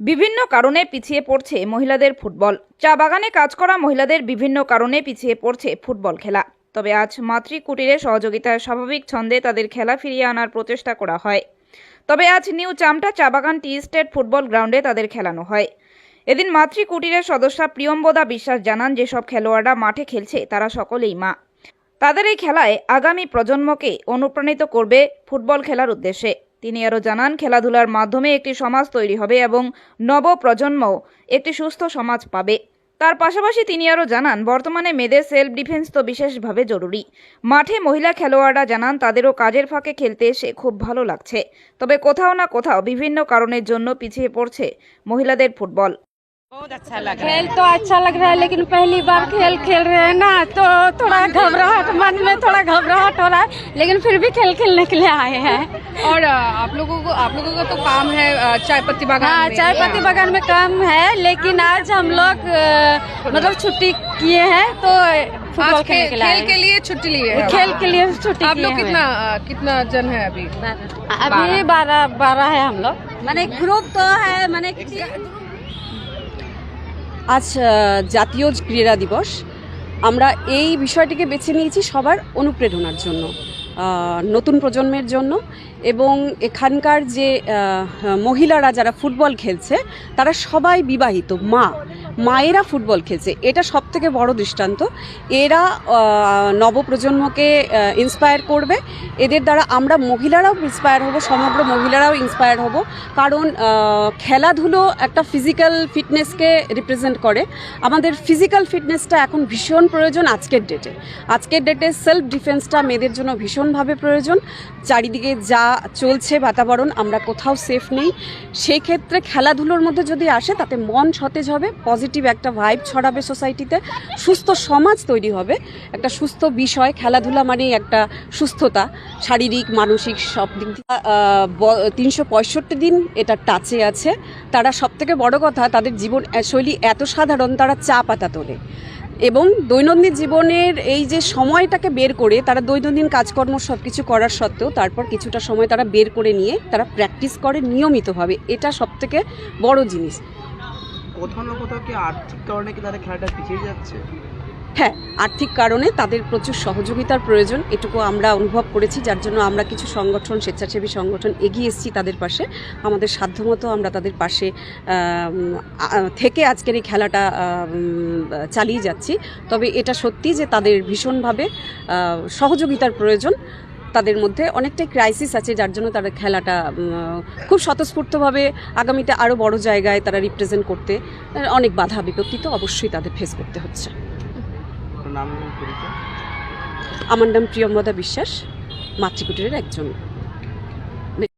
বিভিন্ন কারণে পিছিয়ে পড়ছে মহিলাদের ফুটবল। চা বাগানে কাজ করা মহিলাদের বিভিন্ন কারণে পিছিয়ে পড়ছে ফুটবল খেলা। তবে আজ মাতৃ কুটিরের সহযোগিতায় স্বাভাবিক ছন্দে তাদের খেলা ফিরিয়ে আনার প্রচেষ্টা করা হয়। তবে আজ নিউ চামটা চা বাগান টি স্টেট ফুটবল গ্রাউন্ডে তাদের খেলানো হয়। এদিন মাতৃ কুটিরের সদস্যা প্রিয়ম্বদা বিশ্বাস জানান, যেসব খেলোয়াড়রা মাঠে খেলছে, তারা সকলেই মা। তাদের এই খেলায় আগামী প্রজন্মকে অনুপ্রাণিত করবে ফুটবল খেলার উদ্দেশ্যে। তিনি আরও জানান, খেলাধুলার মাধ্যমে একটি সমাজ তৈরি হবে এবং নবপ্রজন্মও একটি সুস্থ সমাজ পাবে। তার পাশাপাশি তিনি আরও জানান, বর্তমানে মেয়েদের সেলফ ডিফেন্স তো বিশেষভাবে জরুরি। মাঠে মহিলা খেলোয়াড়রা জানান, তাদেরও কাজের ফাঁকে খেলতে এসে খুব ভালো লাগছে। তবে কোথাও না কোথাও বিভিন্ন কারণের জন্য পিছিয়ে পড়ছে মহিলাদের ফুটবল। बहुत अच्छा लग रहा खेल तो अच्छा लग रहा है लेकिन पहली बार खेल खेल रहे हैं ना तो थोड़ा घबराहट मन में थोड़ा घबराहट। हो रहा है लेकिन फिर भी खेल खेलने के लिए आए हैं। है और आप लोगों को आप लोगों का तो काम है चाय पत्ती बागान हाँ चाय पत्ती बागान में काम है लेकिन आज हम लोग मतलब छुट्टी किए हैं तो फुटबॉल खेल, के लिए खेल के लिए छुट्टी लिए हैं। खेल के लिए छुट्टी आप लोग कितना कितना जन है अभी? अभी बारह। बारह है हम लोग। मैंने ग्रुप तो है मैंने আজ জাতীয় ক্রীড়া দিবস। আমরা এই বিষয়টিকে বেছে নিয়েছি সবার অনুপ্রেরণার জন্য নতুন প্রজন্মের জন্য এবং এখানকার যে মহিলারা যারা ফুটবল খেলছে, তারা সবাই বিবাহিত, মা। মায়েরা ফুটবল খেলছে। এটা সব থেকে বড় দৃষ্টান্ত। এরা নবপ্রজন্মকে ইন্সপায়ার করবে। এদের দ্বারা আমরা মহিলারাও ইন্সপায়ার হব, সমগ্র মহিলারাও ইন্সপায়ার হব। কারণ খেলাধুলো একটা ফিজিক্যাল ফিটনেসকে রিপ্রেজেন্ট করে। আমাদের ফিজিক্যাল ফিটনেসটা এখন ভীষণ প্রয়োজন আজকের ডেটে আজকের ডেটে সেলফ ডিফেন্সটা মেয়েদের জন্য ভীষণভাবে প্রয়োজন। চারিদিকে যা চলছে বাতাবরণ, আমরা কোথাও সেফ নেই। সেই ক্ষেত্রে খেলাধুলোর মধ্যে যদি আসে, তাতে মন সতেজ হবে পজিটিভ একটা ভাইব ছড়াবে সোসাইটিতে সুস্থ সমাজ তৈরি হবে। একটা সুস্থ বিষয়, খেলাধুলা মানেই একটা সুস্থতা, শারীরিক, মানসিক সব দিক তিনশো পঁয়ষট্টি দিন এটা টাচে আছে। তারা সব থেকে বড় কথা, তাদের জীবন শৈলী এত সাধারণ, তারা চা পাতা তোলে। এবং দৈনন্দিন জীবনের এই যে সময়টাকে বের করে, তারা দৈনন্দিন কাজকর্ম সব কিছু করার সত্ত্বেও, তারপর কিছুটা সময় তারা বের করে নিয়ে, তারা প্র্যাকটিস করে নিয়মিতভাবে। এটা সব থেকে বড় জিনিস। কোথাও না কোথাও কি আর্থিক কারণে কি তাদের খেলাটা পিছিয়ে যাচ্ছে? হ্যাঁ আর্থিক কারণে তাদের প্রচুর সহযোগিতার প্রয়োজন, এটুকু আমরা অনুভব করেছি, যার জন্য আমরা কিছু সংগঠন, স্বেচ্ছাসেবী সংগঠন এগিয়ে এসেছি তাদের পাশে। আমাদের সাধ্যমতো আমরা তাদের পাশে থেকে আজকের এই খেলাটা চালিয়ে যাচ্ছি। তবে এটা সত্যি যে তাদের ভীষণভাবে সহযোগিতার প্রয়োজন। তাদের মধ্যে অনেকটাই ক্রাইসিস আছে যার জন্য তারা খেলাটা খুব স্বতঃস্ফূর্তভাবে আগামীতে আরও বড় জায়গায় তারা রিপ্রেজেন্ট করতে অনেক বাধা বিপত্তি তো অবশ্যই তাদের ফেস করতে হচ্ছে। আমার নাম প্রিয়মদা বিশ্বাস মাতৃকুটিরের একজন